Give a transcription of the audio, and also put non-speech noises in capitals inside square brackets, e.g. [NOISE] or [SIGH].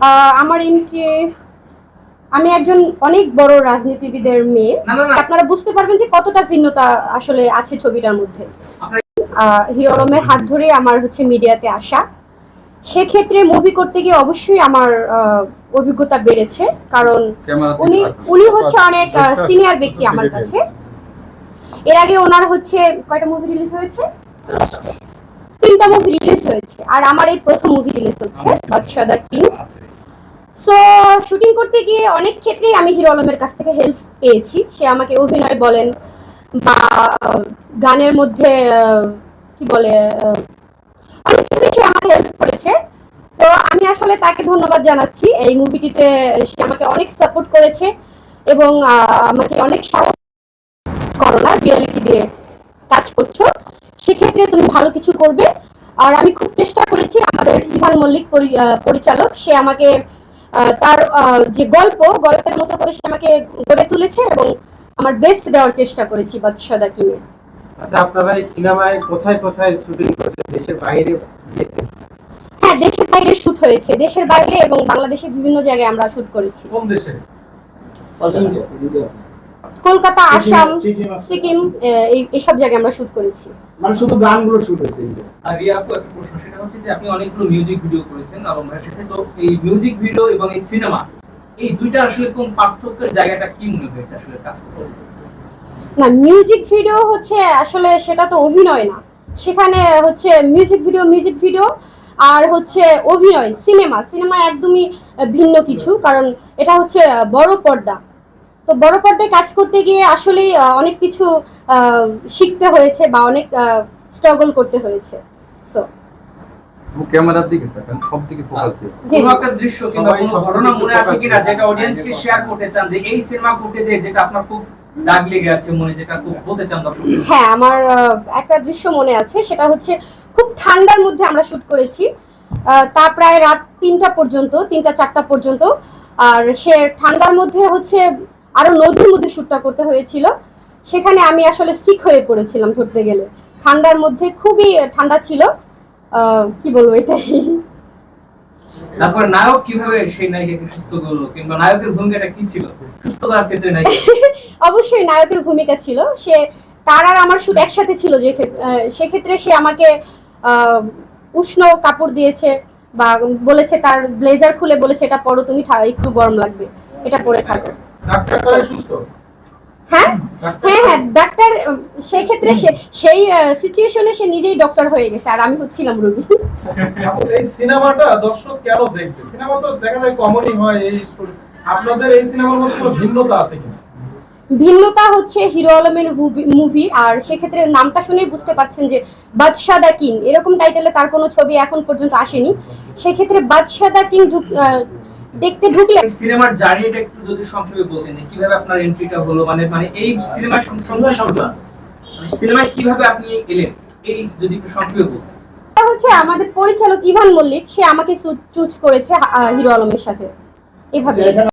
আহ, আমার এমটি আমি একজন অনেক বড় রাজনীতিবিদের মেয়ে। আপনারা বুঝতে পারবেন যে কতটা ভিন্নতা আসলে আছে ছবিটার মধ্যে। আপনার- আহ, হিরো আলমের হাত ধরে আমার হচ্ছে মিডিয়াতে আসা। সেক্ষেত্রে মুভি করতে গিয়ে অবশ্যই আমার আহ, অভিজ্ঞতা বেড়েছে। কারণ উনি উনি হচ্ছে অনেক সিনিয়র ব্যক্তি আমার [LAUGHS] কাছে। এর আগে ওনার হচ্ছে কয়টা মুভি রিলিজ হয়েছে? তিনটা মুভি রিলিজ হয়েছে। আর আমার এই প্রথম মুভি রিলিজ হচ্ছে বাদশাহ দা কিং সো শুটিং করতে গিয়ে অনেক ক্ষেত্রেই আমি হিরো আলমের কাছ থেকে হেল্প পেয়েছি। সে আমাকে অভিনয় বলেন বা গানের মধ্যে কি বলে অনেক কিছু সে আমাকে হেল্প করেছে। তো আমি আসলে তাকে ধন্যবাদ জানাচ্ছি। এই মুভিটিতে সে আমাকে অনেক সাপোর্ট করেছে এবং আমাকে অনেক সাহস করো না রিয়েলিটি দিয়ে কাজ করছ। সেক্ষেত্রে তুমি ভালো কিছু করবে। আর আমি খুব চেষ্টা করেছি আমাদের ইভান মল্লিক পরিচালক। সে আমাকে তার যে গল্প গল্পের মতো করে সে আমাকে গড়ে তুলেছে এবং আমার বেস্ট দেওয়ার চেষ্টা করেছি বাদশাদা কিনে আচ্ছা আপনারা এই সিনেমায় কোথায় কোথায় শুটিং করেছেন? দেশের বাইরে গেছেন হ্যাঁ দেশের বাইরে শুট হয়েছে। দেশের বাইরে এবং বাংলাদেশের বিভিন্ন জায়গায় আমরা শুট করেছি। কোন দেশে? কলকাতা আসাম সিকিম এইসব জায়গায় আমরা শুট করেছি। মানে শুধু গানগুলো শুট হয়েছে আর রিয়া আপু একটা প্রশ্ন সেটা হচ্ছে যে আপনি অনেকগুলো মিউজিক ভিডিও করেছেন আলম ভাইয়ের সাথে। তো এই মিউজিক ভিডিও এবং এই সিনেমা এই দুইটা আসলে কোন পার্থক্যের জায়গাটা কি মনে হয়েছে আসলে কাজ করতে না মিউজিক ভিডিও হচ্ছে আসলে সেটা তো অভিনয় না। সেখানে হচ্ছে মিউজিক ভিডিও মিউজিক ভিডিও আর হচ্ছে অভিনয় সিনেমা সিনেমা একদমই ভিন্ন কিছু কারণ এটা হচ্ছে বড় পর্দা। তো বড় পর্দায় কাজ করতে গিয়ে আসলেই আহ, অনেক কিছু আহ, শিখতে হয়েছে বা অনেক স্ট্রাগল করতে হয়েছে। সো ক্যামেরার দিকে তাকান সব দিকে ফোকাস দিয়ে জি কোনো দৃশ্য কিংবা কোনো ঘটনা মনে আছে focus কিনা করে। যেটা অডিয়েন্সকে শেয়ার করতে চান যে এই সিনেমা ফুটেজে যেটা আপনার খুব দাগ লেগে আছে মনে যেটা খুব বলতে চান দর্শক। হ্যাঁ আমার একটা দৃশ্য মনে আছে সেটা হচ্ছে খুব ঠান্ডার মধ্যে আমরা শুট করেছি। আহ, তা প্রায় রাত তিনটা পর্যন্ত তিনটা চারটা পর্যন্ত। আর সে ঠান্ডার মধ্যে হচ্ছে আরও নদীর মধ্যে শ্যুটটা করতে হয়েছিল। সেখানে আমি আসলে সিক হয়ে পড়েছিলাম ধরতে গেলে। ঠান্ডার মধ্যে খুবই ঠান্ডা ছিল। কি বলব এটাই? তারপর নায়ক কীভাবে সেই নায়িকাকে সুস্থ করল? কিংবা নায়কের ভূমিকাটা কি ছিল? সুস্থ করার ক্ষেত্রে নায়িকা? [LAUGHS] অবশ্যই নায়কের ভূমিকা ছিল। সে তার আর আমার শুট একসাথে ছিল যে ক্ষেত- সেক্ষেত্রে সে আমাকে আহ, উষ্ণ কাপড় দিয়েছে বা বলেছে তার ব্লেজার খুলে বলেছে এটা পরো তুমি একটু গরম লাগবে। এটা পরে থাকো। হ্যাঁ? হ্যাঁ হ্যাঁ ডাক্তার আহ, সেক্ষেত্রে সে সেই সিচুয়েশনে সে নিজেই ডক্টর হয়ে গেছে আর আমি হচ্ছিলাম রোগী। এই সিনেমাটা দর্শক কেন দেখবে? সিনেমা তো দেখা যায় কমনই হয় এই আপনাদের এই সিনেমার মধ্যে কোনো ভিন্নতা আছে কিনা? ভিন্নতা হচ্ছে হিরো আলমের মুভি আর সেক্ষেত্রে নামটা শুনেই বুঝতে পারছেন যে বাদশাহ দা কিং এরকম টাইটেলে তার কোনো ছবি এখন পর্যন্ত আসেনি। সেক্ষেত্রে বাদশাহ দা কিং দেখতে ঢুকলে সিনেমার জার্নিটা একটু যদি সংক্ষেপে বলতেন যে কীভাবে আপনার এন্ট্রিটা হলো মানে মানে এই সিনেমার সংখ্যা সংখ্যা সিনেমায় কীভাবে আপনি এলেন? এই যদি একটু সংক্ষেপে বলতেন। হচ্ছে আমাদের পরিচালক ইভান মল্লিক সে আমাকে চুজ করেছে আহ, হিরো আলমের সাথে। এভাবে। এখানে